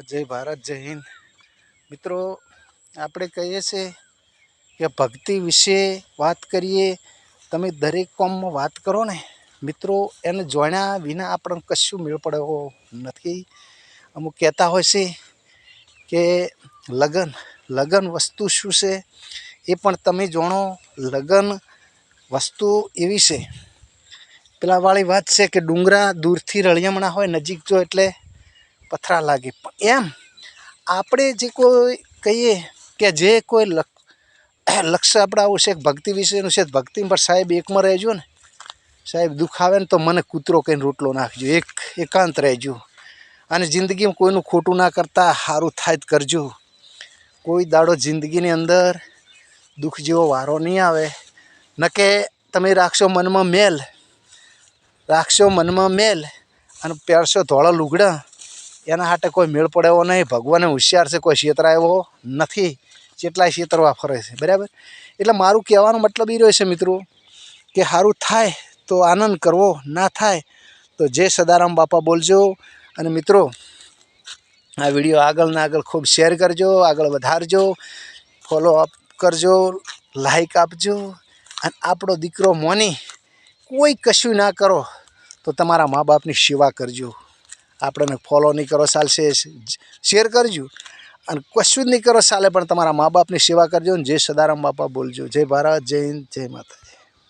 જય ભારત, જય હિન્દ. મિત્રો, આપણે કહીએ છીએ કે ભક્તિ વિશે વાત કરીએ, તમે દરેક કોમમાં વાત કરો ને, મિત્રો, એને જોણ્યા વિના આપણને કશું મેળ પડવો નથી. અમુક કહેતા હોય છે કે લગન લગન વસ્તુ શું છે? એ પણ તમે જાણો, લગન વસ્તુ એવી છે. પેલા વાળી વાત છે કે ડુંગરા દૂરથી રળિયમણા હોય નજીક જો એટલે પથરા લાગે. એમ આપણે જે કોઈ કહીએ કે જે કોઈ લક, લક્ષ્ય આપણે આવું છે ભક્તિ વિશેનું છે, ભક્તિ પર સાહેબ એકમાં રહેજો ને. સાહેબ દુઃખ આવે ને તો મને કૂતરો કહીને રોટલો નાખજો. એક, એકાંત રહેજો. અને જિંદગીમાં કોઈનું ખોટું ના કરતા સારું થાય જ કરજો. કોઈ દાડો જિંદગીની અંદર દુઃખ જેવો વારો નહીં આવે. ન કે તમે રાખશો મનમાં મેલ. રાખશો મનમાં મેલ અને પહેરશો ધોળા લુગડા. એના હાટે કોઈ મેળ પડ્યો નહીં. ભગવાને હોશિયાર છે, કોઈ છેતરા એવો નથી જેટલાય છેતરવા ફરે છે. બરાબર? એટલે મારું કહેવાનો મતલબ એ રહ્યો છે મિત્રો કે સારું થાય તો આનંદ કરવો, ના થાય તો જય સદારામ બાપા બોલજો. અને મિત્રો, આ વીડિયો આગળ ને આગળ ખૂબ શેર કરજો, આગળ વધારજો ફોલો અપ કરજો લાઈક આપજો. અને આપણો દીકરો મોની કોઈ કશું ના કરો તો તમારા મા બાપની સેવા કરજો. આપણને ફોલો નહીં કરો ચાલશે શેર કરજો. અને કશું જ નહીં કરો ચાલે પણ તમારા મા બાપની સેવા કરજો ને જય સદારામ બાપા બોલજો. જય ભારત, જય હિન્દ, જય માતાજી.